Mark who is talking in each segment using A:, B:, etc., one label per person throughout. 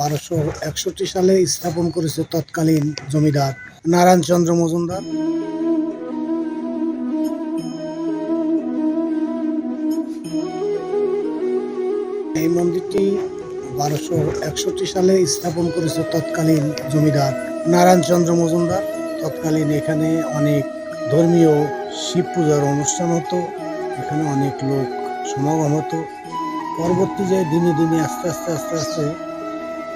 A: বারোশো একষট্টি সালে স্থাপন করেছে তৎকালীন জমিদার নারায়ণ চন্দ্র মজুমদার। এই মন্দিরটি বারোশো একষট্টি সালে স্থাপন করেছে তৎকালীন জমিদার নারায়ণ চন্দ্র মজুমদার। তৎকালীন এখানে অনেক ধর্মীয় শিব পূজার অনুষ্ঠান হতো, এখানে অনেক লোক সমাগম হতো। পরবর্তী যে দিনে দিনে আস্তে আস্তে আস্তে আস্তে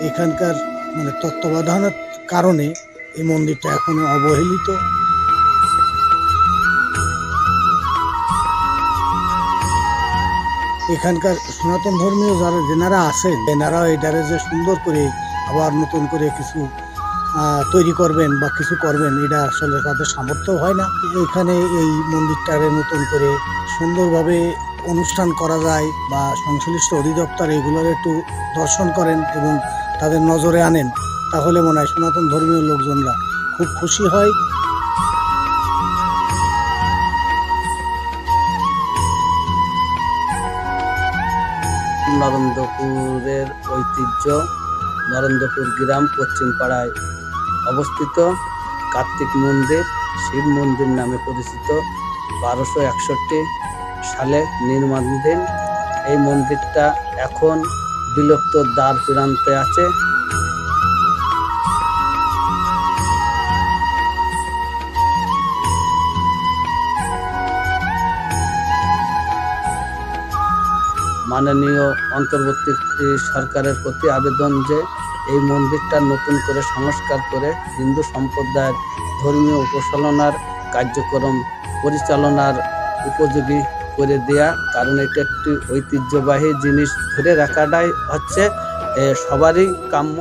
A: এখানকার মানে তত্ত্বাবধানের কারণে এই মন্দিরটা এখনও অবহেলিত। এখানকার সনাতন ধর্মীয় যারা, যেনারা আছেন এনারা এটারে যে সুন্দর করে আবার নতুন করে কিছু তৈরি করবেন বা কিছু করবেন, এটা আসলে তাদের সামর্থ্য হয় না। এখানে এই মন্দিরটারে নতুন করে সুন্দরভাবে অনুষ্ঠান করা যায় বা সংশ্লিষ্ট অধিদপ্তর এগুলোর একটু দর্শন করেন এবং তাদের নজরে আনেন, তাহলে মনে হয় সনাতন ধর্মীয় লোকজনরা খুব খুশি হয়।
B: নরেন্দ্রপুরের ঐতিহ্য, নরেন্দ্রপুর গ্রাম পশ্চিমপাড়ায় অবস্থিত কার্তিক মন্দির, শিব মন্দির নামে পরিচিত বারোশো একষট্টি সালে নির্মাণাধীন। এই মন্দিরটা এখন বিলুপ্ত দ্বার প্রান্তে আছে। মাননীয় অন্তর্বর্তী সরকারের প্রতি আবেদন যে এই মন্দিরটা নতুন করে সংস্কার করে হিন্দু সম্প্রদায়ের ধর্মীয় উপাসনার কার্যক্রম পরিচালনার উপযোগী করে দেয়া। কারণ এটা একটি ঐতিহ্যবাহী জিনিস ধরে রাখাটাই হচ্ছে সবারই কাম্য।